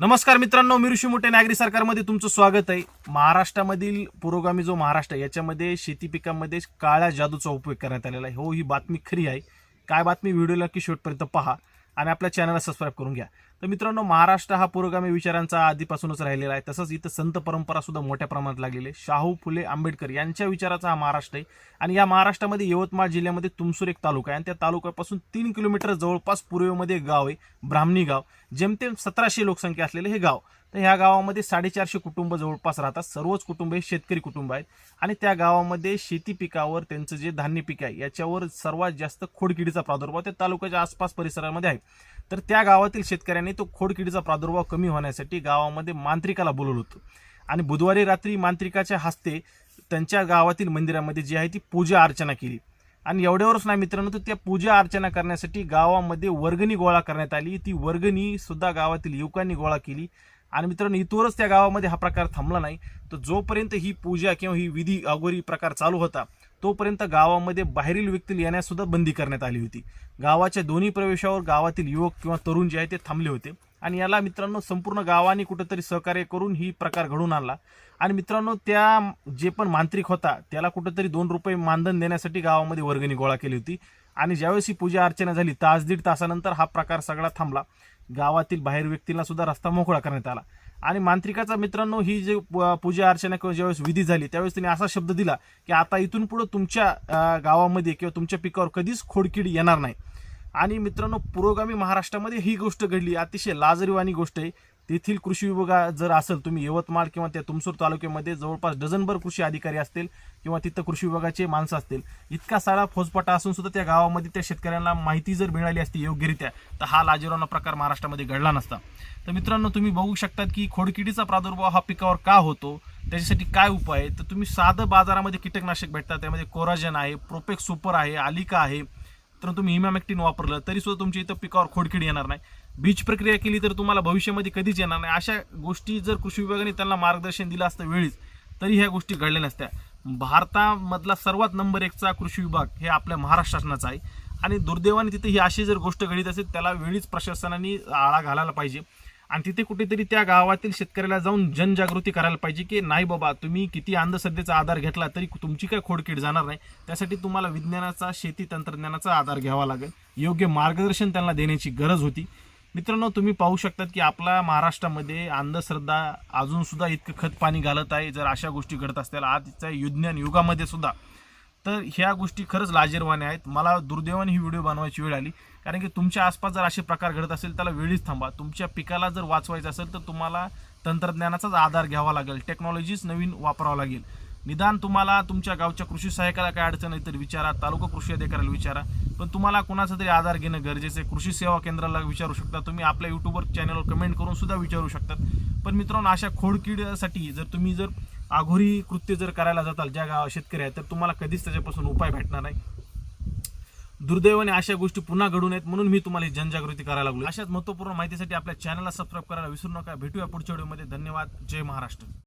नमस्कार मित्रांनो मी ऋषी मोठे नागरी सरकारमध्ये तुमचं स्वागत आहे. महाराष्ट्रामधील पुरोगामी जो महाराष्ट्र आहे याच्यामध्ये शेती पिकांमध्ये काळ्या जादूचा उपयोग करण्यात आलेला आहे. हो ही बातमी खरी आहे. काय बातमी? व्हिडिओला की शेवटपर्यंत पहा. आणि आपल्या चॅनलला सबस्क्राईब करून घ्या. तर मित्रांनो महाराष्ट्र हा पुरोगामी विचारांचा आधीपासूनच राहिलेला आहे. तसंच इथं संत परंपरा सुद्धा मोठ्या प्रमाणात लागलेली आहे. शाहू फुले आंबेडकर यांच्या विचाराचा हा महाराष्ट्र आहे. आणि या महाराष्ट्रामध्ये यवतमाळ जिल्ह्यामध्ये तुमसूर एक तालुका आहे. आणि त्या तालुक्यापासून तीन किलोमीटर जवळपास पूर्वेमध्ये गाव आहे ब्राह्मणी गाव. जेमतेम सतराशे लोकसंख्या असलेले हे गाव. तर ह्या गावामध्ये साडेचारशे कुटुंब जवळपास राहतात. सर्वच कुटुंब हे शेतकरी कुटुंब आहेत. आणि त्या गावामध्ये शेती पिकावर त्यांचं जे धान्य पीक आहे याच्यावर सर्वात जास्त खोडकिडीचा प्रादुर्भाव त्या तालुक्याच्या आसपास परिसरामध्ये आहे. तर त्या गावातील शेतकऱ्यांनी तो खोडकिडीचा प्रादुर्भाव कमी होण्यासाठी गावामध्ये मांत्रिकाला बोलवलं होतं. आणि बुधवारी रात्री मांत्रिकाच्या हस्ते त्यांच्या गावातील मंदिरामध्ये जी आहे ती पूजा अर्चना केली. आणि एवढ्यावरच नाही मित्रांनो तर त्या पूजा अर्चना करण्यासाठी गावामध्ये वर्गणी गोळा करण्यात आली. ती वर्गणी सुद्धा गावातील युवकांनी गोळा केली. आणि मित्रांनो इथवरच त्या गावामध्ये हा प्रकार थांबला नाही. तर जोपर्यंत ही पूजा किंवा ही विधी अगोरी प्रकार चालू होता तोपर्यंत गावामध्ये बाहेरील व्यक्ती येण्यासुद्धा बंदी करण्यात आली होती. गावाच्या दोन्ही प्रवेशावर गावातील युवक किंवा तरुण जे आहे ते थांबले होते. आणि याला मित्रांनो संपूर्ण गावाने कुठंतरी सहकार्य करून ही प्रकार घडून आणला. आणि मित्रांनो त्या जे पण मांत्रिक होता त्याला कुठंतरी दोन रुपये मानधन देण्यासाठी गावामध्ये वर्गणी गोळा केली होती. आणि ज्यावेळेस ही पूजा अर्चना झाली तास दीड तासानंतर हा प्रकार सगळा थांबला. गावातील बाहेर व्यक्तींना सुद्धा रस्ता मोकळा करण्यात आला. आणि मांत्रिकाचा मित्रांनो ही जी प- पूजा अर्चना किंवा ज्यावेळेस विधी झाली त्यावेळेस त्यांनी असा शब्द दिला की आता इथून पुढे तुमच्या गावामध्ये किंवा तुमच्या पिकावर कधीच खोडकीड येणार नाही. आणि मित्रांनो पुरोगामी महाराष्ट्रामध्ये ही गोष्ट घडली. अतिशय लाजरीवाणी गोष्ट आहे. तेथील कृषी विभाग जर असेल तुम्ही यवतमाळ किंवा त्या तुमसूर तालुक्यामध्ये जवळपास डझनभर कृषी अधिकारी असतील किंवा तिथं कृषी विभागाचे माणसं असतील इतका सारा फौजपाटा असून सुद्धा त्या गावामध्ये त्या शेतकऱ्यांना माहिती जर मिळाली असती योग्यरित्या तर हा लाजीरावना प्रकार महाराष्ट्रामध्ये घडला नसता. तर मित्रांनो तुम्ही बघू शकतात की खोडकिडीचा प्रादुर्भाव हा पिकावर का होतो? त्याच्यासाठी काय उपाय? तर तुम्ही साधं बाजारामध्ये कीटकनाशक भेटतात त्यामध्ये कोराजन आहे प्रोपेक्स सुपर आहे आलिका आहे. तर तुम्ही इमॅमेक्टिन वापरलं तरी सुद्धा तुमच्या इथं पिकावर खोडकिडी येणार नाही. बीज प्रक्रिया केली तर तुम्हाला भविष्यामध्ये कधीच येणार नाही. अशा गोष्टी जर कृषी विभागाने त्यांना मार्गदर्शन दिलं असतं वेळीच तरी ह्या गोष्टी घडल्या नसत्या. भारतामधला सर्वात नंबर एकचा कृषी विभाग हे आपल्या महाराष्ट्र शासनाचा आहे. आणि दुर्दैवाने तिथे ही अशी जर गोष्ट घडीत असेल त्याला वेळीच प्रशासनाने आळा घालायला पाहिजे. आणि तिथे कुठेतरी त्या गावातील शेतकऱ्याला जाऊन जनजागृती करायला पाहिजे की नाही बाबा तुम्ही किती अंधश्रद्धेचा आधार घेतला तरी तुमची काय खोडकीड जाणार नाही. त्यासाठी तुम्हाला विज्ञानाचा शेती तंत्रज्ञानाचा आधार घ्यावा लागेल. योग्य मार्गदर्शन त्यांना देण्याची गरज होती. मित्रांनो तुम्ही पाहू शकतात की आपल्या महाराष्ट्रामध्ये अंधश्रद्धा अजून सुद्धा इतकं खत पाणी घालत आहे. जर अशा गोष्टी घडत असतील आजच्या विज्ञान युगामध्ये सुद्धा तर ह्या गोष्टी खरंच लाजीरवाने आहेत. मला दुर्दैवाने ही व्हिडिओ बनवायची वेळ आली. कारण की तुमच्या आसपास जर असे प्रकार घडत असेल त्याला वेळीच थांबा. तुमच्या पिकाला जर वाचवायचं असेल तर तुम्हाला तंत्रज्ञानाचाच आधार घ्यावा लागेल. टेक्नॉलॉजीच नवीन वापरावं लागेल. निदान तुम्हाला तुमच्या गावच्या कृषी सहाय्यकाला काय अडचण आहे तर विचारा. तालुका कृषी अधिकाऱ्याला विचारा. पण तुम्हाला कोणाचा तरी आधार घेणं गरजेचं आहे. कृषी सेवा केंद्राला विचारू शकता तुम्ही. आपल्या यूट्यूबवर चॅनलवर कमेंट करून सुद्धा विचारू शकतात पण मित्रांनो अशा खोडकीडसाठी जर तुम्ही जर आघोरी कृत्य जर करायला जाताल ज्या गाव शेतकरी आहेत तर तुम्हाला कधीच त्याच्यापासून उपाय भेटणार नाही. दुर्दैवाने अशा गोष्टी पुन्हा घडून येत म्हणून मी तुम्हाला जनजागृती करायला लागलो अशाच महत्त्वपूर्ण माहितीसाठी आपल्या चॅनलला सबस्क्राईब करायला विसरू नका. भेटूया पुढच्या व्हिडिओमध्ये धन्यवाद. जय महाराष्ट्र.